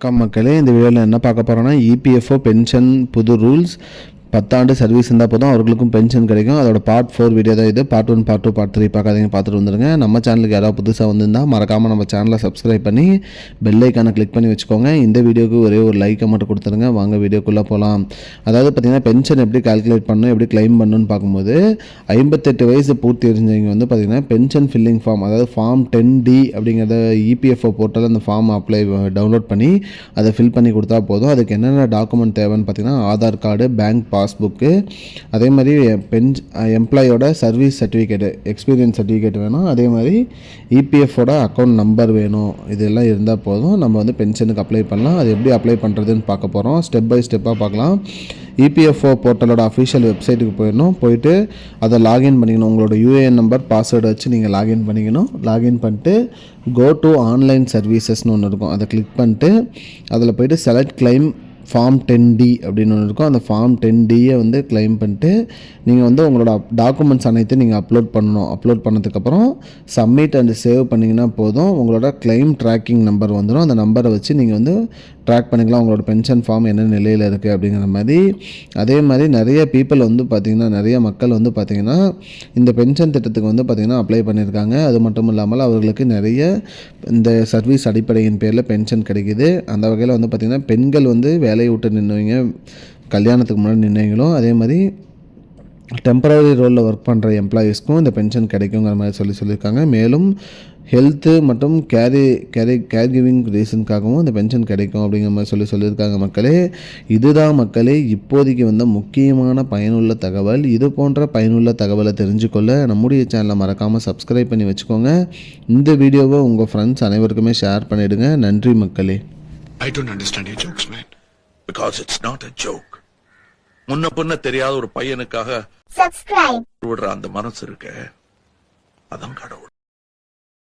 வணக்கம் மக்களே இந்த வீடியோவில் என்ன பார்க்க போகிறோன்னா இபிஎஃப்ஓ பென்ஷன் புது ரூல்ஸ் பத்தாண்டு சர்வீஸ் இருந்தால் போதும் அவர்களுக்கும் பென்ஷன் கிடைக்கும். அதோட பார்ட் ஃபோர் வீடியோ தான் இது. Part one part two part three பார்க்காதீங்க பார்த்துட்டு வந்துருங்க. நம்ம சேனலுக்கு யாராவது புதுசாக வந்திருந்தால் மறக்காமல் நம்ம சேனலை சப்ஸ்கிரைப் பண்ணி பெல் ஐக்கானை கிளிக் பண்ணி வச்சுக்கோங்க. இந்த வீடியோக்கு ஒரே ஒரு லைக்கை மட்டும் கொடுத்துருங்க. வாங்க வீடியோக்குள்ளே போகலாம். அதாவது பார்த்தீங்கன்னா பென்ஷன் எப்படி கால்குலேட் பண்ணணும் எப்படி கிளைம் பண்ணணும்னு பார்க்கும்போது ஐம்பத்தெட்டு வயசு பூர்த்தி தெரிஞ்சவங்க வந்து பார்த்தீங்கன்னா பென்ஷன் ஃபில்லிங் ஃபார்ம் அதாவது ஃபார்ம் டென் டி அப்படிங்கிறத இபிஎஃப்ஓ போர்ட்டல் அந்த ஃபார்ம் அப்ளை டவுன்லோட் பண்ணி அதை ஃபில் பண்ணி கொடுத்தா போதும். அதுக்கு என்னென்ன டாக்குமெண்ட் தேவைன்னு பார்த்தீங்கன்னா ஆதார் கார்டு பேங்க் பாஸ்புக்கு அதே மாதிரி பென் எம்ப்ளாயோட சர்வீஸ் சர்டிஃபிகேட்டு எக்ஸ்பீரியன்ஸ் சர்டிஃபிகேட் வேணும். அதே மாதிரி இபிஎஃப்போட இபிஎஃபோட அக்கௌண்ட் நம்பர் வேணும். இதெல்லாம் இருந்தால் போதும். நம்ம வந்து பென்ஷனுக்கு அப்ளை பண்ணலாம். அது எப்படி அப்ளை பண்ணுறதுன்னு பார்க்க போகிறோம் ஸ்டெப் பை ஸ்டெப்பாக பார்க்கலாம். இபிஎஃப்ஓ போர்ட்டலோட அஃபிஷியல் வெப்சைட்டுக்கு போயிடணும். போயிட்டு அதை லாகின் பண்ணிக்கணும். உங்களோட யூஏஎன் நம்பர் பாஸ்வேர்டு வச்சு நீங்கள் லாகின் பண்ணிக்கணும். லாகின் பண்ணிட்டு கோ டு ஆன்லைன் சர்வீசஸ்னு ஒன்று இருக்கும். அதை கிளிக் பண்ணிட்டு அதில் போயிட்டு select claim form ten D அப்படின்னு ஒன்று இருக்கும். அந்த ஃபார்ம் டென் டியை வந்து கிளைம் பண்ணிட்டு நீங்கள் வந்து உங்களோட டாக்குமெண்ட்ஸ் அனைத்தையும் நீங்கள் அப்லோட் பண்ணணும். அப்லோட் பண்ணதுக்கப்புறம் சப்மிட் அண்ட் சேவ் பண்ணிங்கன்னா போதும். உங்களோட கிளைம் ட்ராக்கிங் நம்பர் வந்துடும் அந்த நம்பரை வச்சு நீங்கள் வந்து ட்ராக் பண்ணிக்கலாம் உங்களோட பென்ஷன் ஃபார்ம் என்ன நிலையில் இருக்குது அப்படிங்கிற மாதிரி. அதே மாதிரி நிறைய பீப்புள் வந்து பார்த்திங்கன்னா நிறைய மக்கள் வந்து பார்த்திங்கன்னா இந்த பென்ஷன் திட்டத்துக்கு வந்து பார்த்திங்கன்னா அப்ளை பண்ணியிருக்காங்க. அது மட்டும் இல்லாமல் அவர்களுக்கு நிறைய இந்த சர்வீஸ் அடிப்படையின் பேரில் பென்ஷன் கிடைக்கிது. அந்த வகையில் வந்து பார்த்திங்கன்னா பெண்கள் வந்து வேலையை விட்டு நின்றுவீங்க கல்யாணத்துக்கு முன்னாடி நின்றவங்களும் அதே மாதிரி டெம்பரரி ரோலில் ஒர்க் பண்ணுற எம்ப்ளாயீஸ்க்கும் இந்த பென்ஷன் கிடைக்குங்கிற மாதிரி சொல்லி சொல்லியிருக்காங்க. மேலும் ஹெல்த்து மற்றும் கேரி கேரி கேர் கிவிங் ரீசனுக்காகவும் இந்த பென்ஷன் கிடைக்கும் அப்படிங்கிற மாதிரி சொல்லி சொல்லியிருக்காங்க மக்களே. இதுதான் மக்களே இப்போதைக்கு வந்த முக்கியமான பயனுள்ள தகவல். இது போன்ற பயனுள்ள தகவலை தெரிஞ்சுக்கொள்ள நம்முடைய சேனலை மறக்காமல் சப்ஸ்கிரைப் பண்ணி வச்சுக்கோங்க. இந்த வீடியோவை உங்கள் ஃப்ரெண்ட்ஸ் அனைவருக்குமே ஷேர் பண்ணிவிடுங்க நன்றி மக்களே. I don't understand your jokes, man. Because it's not a joke. முன்ன பின்ன தெரியாத ஒரு பையனுக்காக subscribe. விடுற அந்த மனசு இருக்க. அதான் கடவுள்.